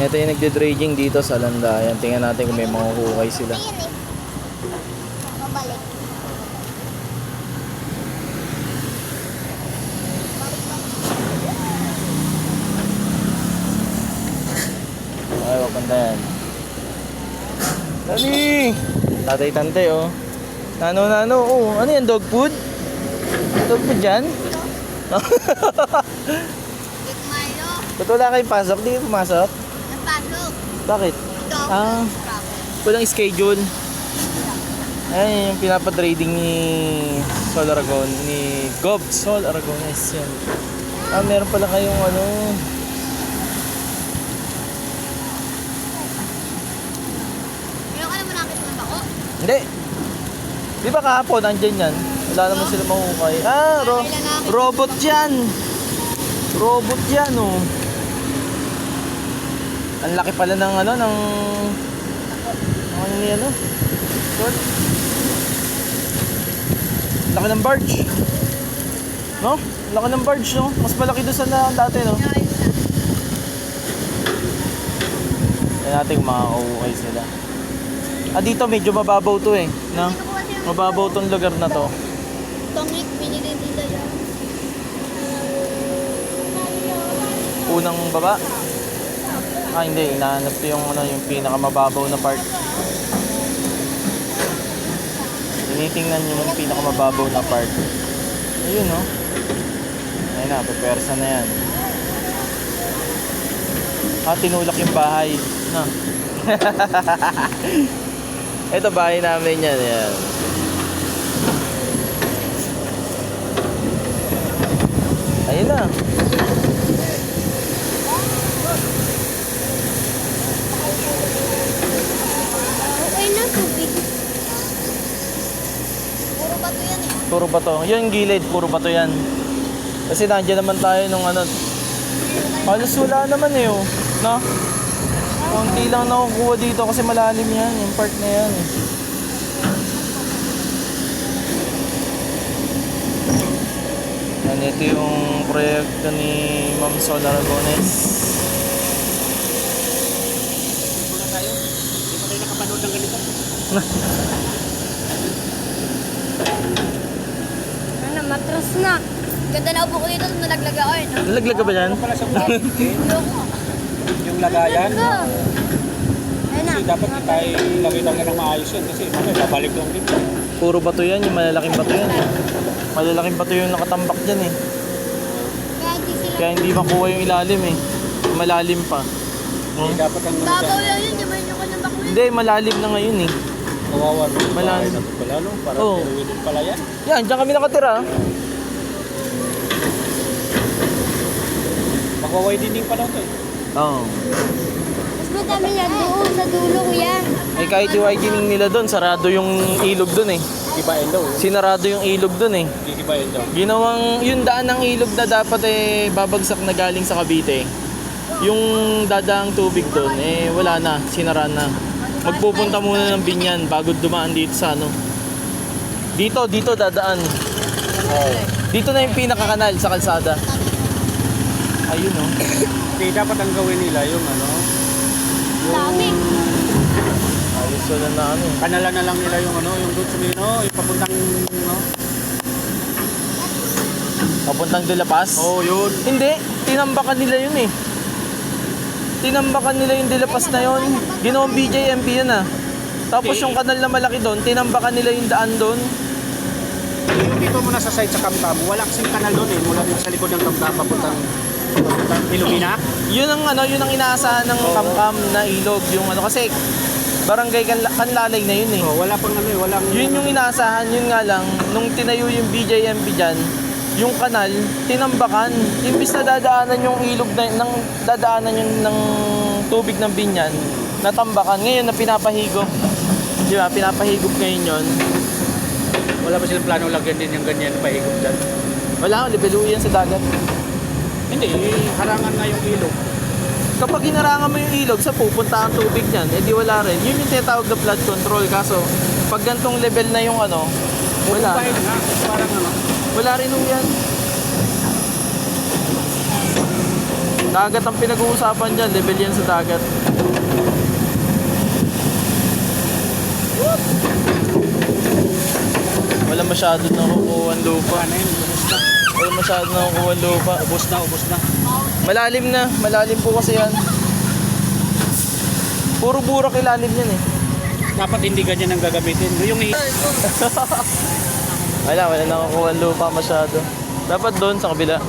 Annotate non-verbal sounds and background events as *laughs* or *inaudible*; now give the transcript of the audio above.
Ito yung nagde-dredging dito sa Landayan. Tingnan natin kung may mga hukay sila. Ay, wag banda yan. Dali! Tatay tante, oh. Nano, nano, oh. Ano yan, dog food? Dog food yan? *laughs* Ba't wala kayong pasok? Di kayo pumasok? Napasok. Bakit? Ito. Ah. Walang schedule. Ay, yung pinapadrading ni Sol Aragon, ni Gob Sol Aragones yan. Ah, meron pala kayong ano, Pero ka naman nakit ng bako? Hindi. Di ba kahapon, andyan yan? Wala naman sila mahukay. Ah, ro robot yan. Robot yan, oh. Ang laki pala ng ano, ng... Ano yan, oh. Short. Laki ng barge. No? Laki ng barge, no? Mas malaki doon sa na dati, no? Kaya natin kung makakauhukay sila. Ah, dito medyo mababaw to eh. No? Mababaw tong lugar na to. tongik nila yan. unang baba. Ah, hindi. Inahanap ko yung, ano, yung pinakamababaw na part. Tinitingnan nyo yung pinakamababaw na part. Ayun, no? Ayun na, pepersa na yan. Ah, tinulak yung bahay. No? *laughs* Ito, bahay namin yan. Yan. Ayun na. Okay na, tubig. Puro bato yan eh. Puro bato. Yung gilid, puro bato yan. Kasi nandiyan naman tayo nung ano. Halos wala naman eh oh. No? Konti lang nakukuha dito kasi malalim yan. Yung part na yan eh. Yan, ito yung proyekto ni Ma'am Sol Aragones. Tayo. Hindi pa tayo nakapanood ng ganito. *laughs* Ano, matras na. Ganda na upo ko dito, nalaglag ako eh. No? Nalaglag ka ba yan? Pala sa vlog? Ayoko. yung lagayan. Go. Ayun na. Kasi dapat hindi tayo lagay lang ng maayos yan. Kasi mamaya babalik lang dito. Puro bato yan. Yung malalaking bato yan eh. Malalaking bato yung nakatambak dyan eh. Kaya di sila. Kaya hindi makuha yung ilalim eh. Malalim pa. Hindi dapat ang Babaw lang yun, yung may ko ng bako yun. Hindi, malalim na ngayon eh. kawawa ng Malalim. bahay na to pala. No? Para oh. din pala yan. Yan, dyan kami nakatira. Magwa-widening pa daw to eh. Oo. Mas madami yan doon sa dulo ko yan. Eh kahit yung widening nila doon, sarado yung ilog doon eh. Di ba endo? Sinarado yung ilog doon eh. Ba endo? Ginawang, yung daan ng ilog na dapat eh babagsak na galing sa Cavite. Yung dadaang tubig doon, eh wala na, sinara na. Magpupunta muna ng Binyan bago dumaan dito sa ano. Dito, dito dadaan. Dito na yung pinakakanal sa kalsada. Ayun oh. Hindi dapat ang gawin nila yung ano. Dami. Ayos wala na ano. Kanala na lang nila yung ano, yung doon sa Mino, yung papuntang no. Papuntang De La Paz. Oh, yun. Hindi, tinambakan nila yun eh. Tinambakan nila yung De La Paz na yun. Ginawang BJMP yun ah. Tapos yung kanal na malaki doon, tinambakan nila yung daan doon. Dito muna sa side sa Kamkam, wala kasing kanal doon eh. Mula dito sa likod ng papuntang, papuntang *laughs* Ilumina. Yun ang ano, yun ang inaasahan ng kamkam na ilog yung ano kasi barangay Kanla- kanlalay na yun eh. Oh, wala pang ano eh, walang... Yun yung inaasahan, yun nga lang, nung tinayo yung BJMP dyan, yung kanal, tinambakan. Imbis na dadaanan yung ilog na, ng, dadaanan yung ng tubig ng binyan, natambakan. Ngayon na pinapahigop, di ba, pinapahigop ngayon yun. Wala ba silang plano lagyan din yung ganyan paikot dyan? Wala, libelo yan sa dagat. Hindi, harangan nga yung ilog. Kapag hinarangan mo yung ilog sa pupunta ang tubig niyan, edi wala rin. Yun yung tinatawag na flood control. Kaso, pag gantong level na yung ano, wala. Bahay nga, parang ano. Wala rin ho yan. Dagat ang pinag-uusapan dyan. Level yan sa dagat. Wala masyado nakukuha ang lupa. Ano yun? Na. Masyado nakukuha ang lupa. Ubus na, ubus na. Malalim na. Malalim po kasi yan. Puro burak ilalim yan eh. Dapat hindi ganyan ang gagamitin. Yung *laughs* Wala, wala nakukuha ang lupa masyado. Dapat doon sa kabila.